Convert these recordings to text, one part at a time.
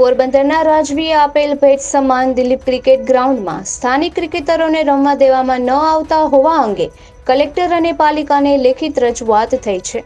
પોરબંદરના રાજવીએ આપેલ ભેટ સમાન દિલીપ ક્રિકેટ ગ્રાઉન્ડમાં સ્થાનિક ક્રિકેટરોને રમવા દેવામાં ન આવતા હોવા અંગે કલેક્ટર અને પાલિકાને લેખિત રજૂઆત થઈ છે.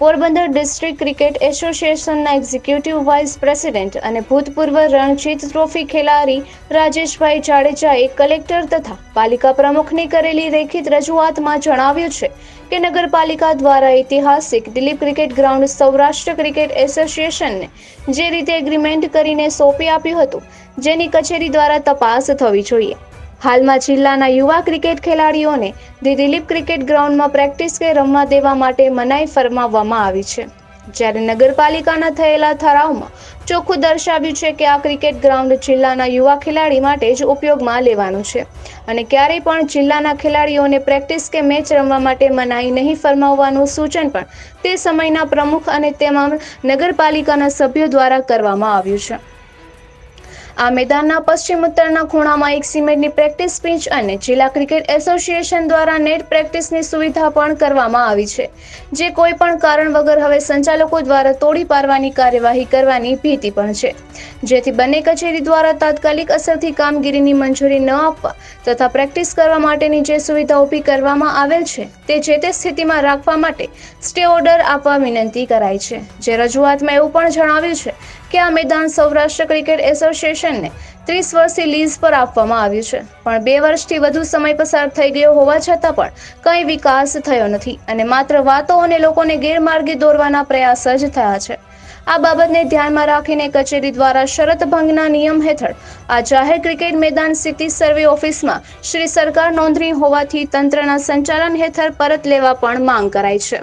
પોરબંદર ડિસ્ટ્રિક્ટ ક્રિકેટ એસોસિએશનના એક્ઝિક્યુટિવ વાઇસ પ્રેસિડેન્ટ અને ભૂતપૂર્વ રણજીત ટ્રોફી ખેલાડી રાજેશભાઈ જાડેજાએ કલેક્ટર તથા પાલિકા પ્રમુખને કરેલી લેખિત રજૂઆતમાં જણાવ્યું છે કે નગરપાલિકા દ્વારા ઐતિહાસિક Dilip cricket ground Saurashtra cricket એસોસિએશનને જે રીતે એગ્રીમેન્ટ કરીને સોંપી આપ્યું હતું, જેની કચેરી દ્વારા તપાસ થવી જોઈએ. હાલમાં જિલ્લાના યુવા ક્રિકેટ ખેલાડીઓને ધી દિલીપ ક્રિકેટ ગ્રાઉન્ડમાં પ્રેક્ટિસ કે રમવા દેવા માટે મનાઈ ફરમાવવામાં આવી છે. જ્યારે નગરપાલિકાના થયેલા ઠરાવમાં ચોખ્ખું દર્શાવ્યું છે કે આ ક્રિકેટ ગ્રાઉન્ડ જિલ્લાના યુવા ખેલાડી માટે જ ઉપયોગમાં લેવાનું છે. અને ક્યારેય પણ જિલ્લાના ખેલાડીઓને પ્રેક્ટિસ કે મેચ રમવા માટે મનાઈ નહીં ફરમાવવાનું સૂચન પણ તે સમયના પ્રમુખ અને તમામ નગરપાલિકાના સભ્યો દ્વારા કરવામાં આવ્યું છે. આ મેદાનના પશ્ચિમ ઉત્તરના ખૂણામાં એક સિમેન્ટની પ્રેક્ટિસ પિચ અને જિલ્લા ક્રિકેટ એસોસિએશન દ્વારા નેટ પ્રેક્ટિસની સુવિધા પણ કરવામાં આવી છે. જે કોઈ પણ કારણ વગર હવે સંચાલકો દ્વારા તોડી પાડવાની કાર્યવાહી કરવાની ભીતિ પણ છે. જેથી બંને કચેરી દ્વારા તાત્કાલિક અસરથી કામગીરીની મંજૂરી ન આપવા તથા પ્રેક્ટિસ કરવા માટેની જે સુવિધા ઊભી કરવામાં આવેલ છે, તે જે તે સ્થિતિમાં રાખવા માટે સ્ટે ઓર્ડર આપવા વિનંતી કરાઈ છે. જે રજૂઆતમાં એવું પણ જણાવ્યું છે કે આ મેદાન સૌરાષ્ટ્ર ક્રિકેટ એસોસિએશનને ત્રીસ વર્ષથી લીઝ પર આપવામાં આવ્યું છે. પણ બે વર્ષથી વધુ સમય પસાર થઈ ગયો હોવા છતાં પણ કંઈ વિકાસ થયો નથી અને માત્ર વાતો અને લોકોને ગેરમાર્ગે દોરવાના પ્રયાસ જ થયા છે. આ બાબતને ધ્યાનમાં રાખીને કચેરી દ્વારા શરત ભંગના નિયમ હેઠળ આ જાહેર ક્રિકેટ મેદાન સિટી સર્વે ઓફિસમાં શ્રી સરકાર નોંધણી હોવાથી તંત્રના સંચાલન હેઠળ પરત લેવા પણ માંગ કરાઈ છે.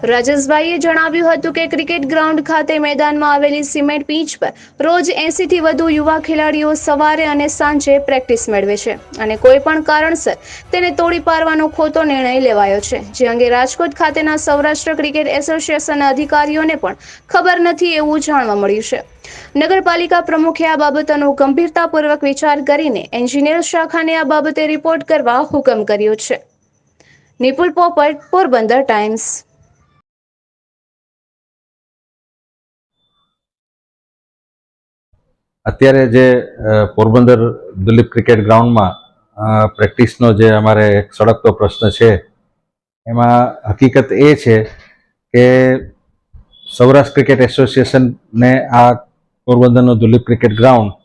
રાજેશભાઈએ જણાવ્યું હતું કે ક્રિકેટ ગ્રાઉન્ડ ખાતે મેદાનમાં આવેલી સિમેન્ટ પીચ પર રોજ એંસીથી વધુ યુવા ખેલાડીઓ સવારે અને સાંજે પ્રેક્ટિસ મેળવે છે અને કોઈ પણ કારણસર તેને તોડી પાડવાનો ખોટો નિર્ણય લેવાયો છે. જે અંગે રાજકોટ ખાતેના સૌરાષ્ટ્ર ક્રિકેટ એસોસિએશનના અધિકારીઓને પણ ખબર નથી એવું જાણવા મળ્યું છે. નગરપાલિકા પ્રમુખે આ બાબતોનો ગંભીરતાપૂર્વક વિચાર કરીને એન્જિનિયર શાખાને આ બાબતે રિપોર્ટ કરવા હુકમ કર્યો છે. નિપુલ પોપટ, પોરબંદર ટાઈમ્સ. અત્યારે જે પોરબંદર દિલીપ ક્રિકેટ ગ્રાઉન્ડમાં પ્રેક્ટિસનો જે અમારે એક સળગતો પ્રશ્ન છે, એમાં હકીકત એ છે કે સૌરાષ્ટ્ર ક્રિકેટ એસોસિએશનને આ પોરબંદરનું દુલીપ ક્રિકેટ ગ્રાઉન્ડ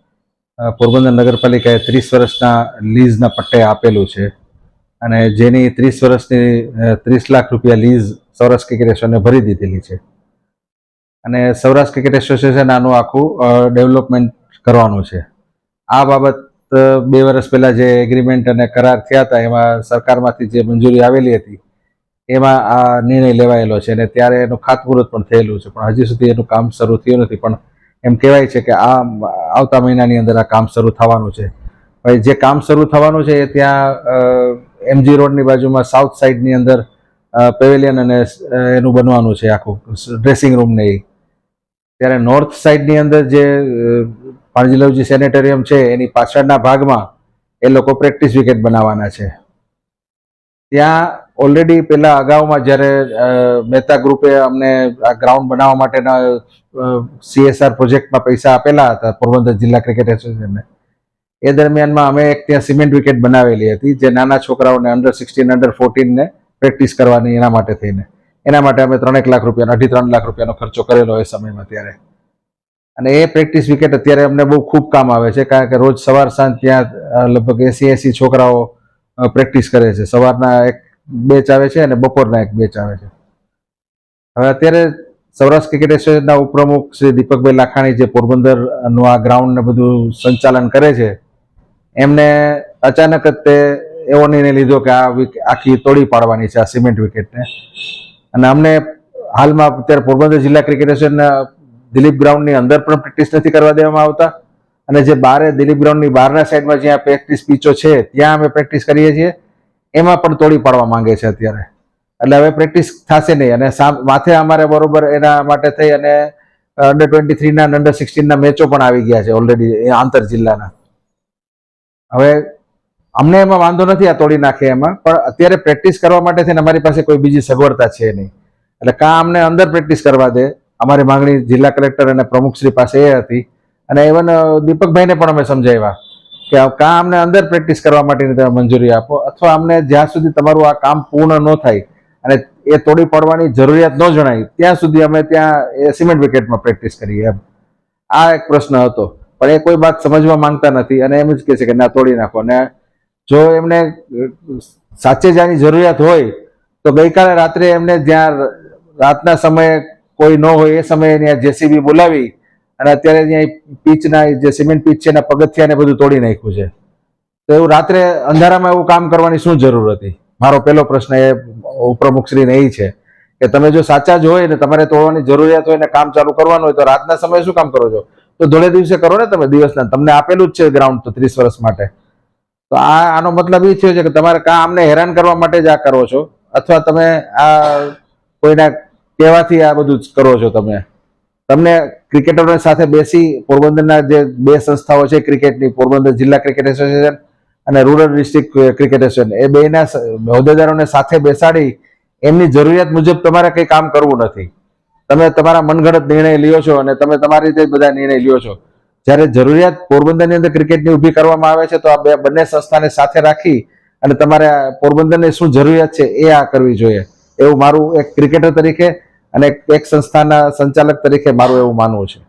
પોરબંદર નગરપાલિકાએ ત્રીસ વર્ષના લીઝના પટ્ટે આપેલું છે. અને જેની ત્રીસ વર્ષની ત્રીસ લાખ રૂપિયા લીઝ સૌરાષ્ટ્ર ક્રિકેટ એસોસિએશને ભરી દીધેલી છે. અને સૌરાષ્ટ્ર ક્રિકેટ એસોસિએશન આનું આખું ડેવલપમેન્ટ કરવાનું છે. આ બાબત બે વર્ષ પહેલાં જે એગ્રીમેન્ટ અને કરાર થયા હતા, એમાં સરકારમાંથી જે મંજૂરી આવેલી હતી, એમાં આ નિર્ણય લેવાયેલો છે અને ત્યારે એનું ખાતમુહૂર્ત પણ થયેલું છે. પણ હજી સુધી એનું કામ શરૂ થયું નથી. પણ એમ કહેવાય છે કે આ આવતા મહિનાની અંદર આ કામ શરૂ થવાનું છે. ભાઈ જે કામ શરૂ થવાનું છે, એ ત્યાં એમજી રોડની બાજુમાં સાઉથ સાઈડની અંદર પેવેલિયન અને એનું બનવાનું છે આખું ડ્રેસિંગ રૂમ ને એ. ત્યારે નોર્થ સાઈડની અંદર જે પાણજીલવજી સેનેટોરિયમ છે, એની પાછળના ભાગમાં એ લોકો પ્રેક્ટિસ વિકેટ બનાવવાના છે. ત્યાં ઓલરેડી પેલા અગાઉમાં જ્યારે મહેતા ગ્રુપે અમને આ ગ્રાઉન્ડ બનાવવા માટેના સીએસઆર પ્રોજેક્ટમાં પૈસા આપેલા હતા, પોરબંદર જિલ્લા ક્રિકેટ એસોસિએશનને એ દરમિયાનમાં અમે એક ત્યાં સિમેન્ટ વિકેટ બનાવેલી હતી, જે નાના છોકરાઓને અંડર સિક્સટીન અંડર ફોર્ટીનને પ્રેક્ટિસ કરવાની એના માટે થઈને. એના માટે અમે ત્રણેક લાખ રૂપિયાનો, અઢી ત્રણ લાખ રૂપિયાનો ખર્ચો કરેલો એ સમયમાં ત્યારે. અને એ પ્રેક્ટિસ વિકેટ અત્યારે અમને બહુ ખૂબ કામ આવે છે, કારણ કે રોજ સવાર, સાંજ ત્યાં લગભગ એસી એસી છોકરાઓ પ્રેક્ટિસ કરે છે. સવારના એક બેચ આવે છે અને બપોરના એક બેચ આવે છે. હવે અત્યારે સૌરાષ્ટ્ર ક્રિકેટ એસોસિએશનના ઉપપ્રમુખ શ્રી દીપકભાઈ લાખાણી જે પોરબંદરનું આ ગ્રાઉન્ડને બધું સંચાલન કરે છે, એમને અચાનક જ તે એવો નિર્ણય લીધો કે આ આખી તોડી પાડવાની છે આ સિમેન્ટ વિકેટને. અને અમને હાલમાં અત્યારે પોરબંદર જિલ્લા ક્રિકેટ દિલીપ ગ્રાઉન્ડની અંદર પણ પ્રેક્ટિસ નથી કરવા દેવામાં આવતા. અને જે બારે દિલીપ ગ્રાઉન્ડની બહારના સાઈડમાં જ્યાં પ્રેક્ટિસ પીચો છે, ત્યાં અમે પ્રેક્ટિસ કરીએ છીએ. એમાં પણ તોડી પાડવા માંગે છે અત્યારે. એટલે હવે પ્રેક્ટિસ થશે નહીં. અને માથે અમારે બરોબર એના માટે થઈ અને અંડર ટ્વેન્ટી થ્રીના અંડર સિક્સટીનના મેચો પણ આવી ગયા છે ઓલરેડી આંતર જિલ્લાના. હવે અમને એમાં વાંધો નથી આ તોડી નાખે એમાં, પણ અત્યારે પ્રેક્ટિસ કરવા માટે થઈને અમારી પાસે કોઈ બીજી સગવડતા છે નહીં. એટલે કાં અમને અંદર પ્રેક્ટિસ કરવા દે, અમારી માંગણી જિલ્લા કલેક્ટર અને પ્રમુખશ્રી પાસે એ હતી. અને ઇવન દીપકભાઈને પણ અમે સમજાવ્યા કે કાં અમને અંદર પ્રેક્ટિસ કરવા માટેની તમે મંજૂરી આપો, અથવા અમને જ્યાં સુધી તમારું આ કામ પૂર્ણ ન થાય અને એ તોડી પાડવાની જરૂરિયાત ન જણાય, ત્યાં સુધી અમે ત્યાં એ સિમેન્ટ વિકેટમાં પ્રેક્ટિસ કરીએ એમ. આ એક પ્રશ્ન હતો. પણ એ કોઈ વાત સમજવા માંગતા નથી અને એમ જ કહે છે કે ના, તોડી નાખો. અને જો એમને સાચે જ જરૂરિયાત હોય, તો ગઈકાલે રાત્રે એમને જ્યાં રાતના સમયે કોઈ ન હોય એ સમયે ત્યાં જેસીબી બોલાવી અને અત્યારે ત્યાં પીચના જે સિમેન્ટ પીચ છે એના પગથિયાને બધું તોડી નાખ્યું છે. તો એવું રાત્રે અંધારામાં એવું કામ કરવાની શું જરૂર હતી? મારો પહેલો પ્રશ્ન એ ઉપપ્રમુખશ્રીને એ છે કે તમે જો સાચા જ હોય ને તમારે તોડવાની જરૂરિયાત હોય ને કામ ચાલુ કરવાનું હોય તો રાતના સમયે શું કામ કરો છો? તો ધોળે દિવસે કરો ને તમે દિવસના, તમને આપેલું જ છે ગ્રાઉન્ડ તો ત્રીસ વર્ષ માટે. તો આ, આનો મતલબ એ થયો છે કે તમારે કાં, આમને હેરાન કરવા માટે જ આ કરો છો? અથવા તમે આ કોઈના કહેવાથી આ બધું જ કરો છો તમે? તમને ક્રિકેટરોની સાથે બેસી પોરબંદરના જે બે સંસ્થાઓ છે, ક્રિકેટની પોરબંદર જિલ્લા ક્રિકેટ એસોસિએશન અને રૂરલ ડિસ્ટ્રિક્ટ ક્રિકેટ એસોસિએશન, એ બેના હોદ્દેદારોને સાથે બેસાડી એમની જરૂરિયાત મુજબ તમારે કંઈ કામ કરવું નથી. તમે તમારા મનગણત નિર્ણય લ્યો છો અને તમે તમારી રીતે બધા નિર્ણય લ્યો છો. જ્યારે જરૂરિયાત પોરબંદરની અંદર ક્રિકેટની ઊભી કરવામાં આવે છે, તો આ બે બંને સંસ્થાને સાથે રાખી અને તમારે પોરબંદરને શું જરૂરિયાત છે એ આ કરવી જોઈએ. એવું મારું એક ક્રિકેટર તરીકે અને એક- સંસ્થાના સંચાલક તરીકે મારું એવું માનવું છે.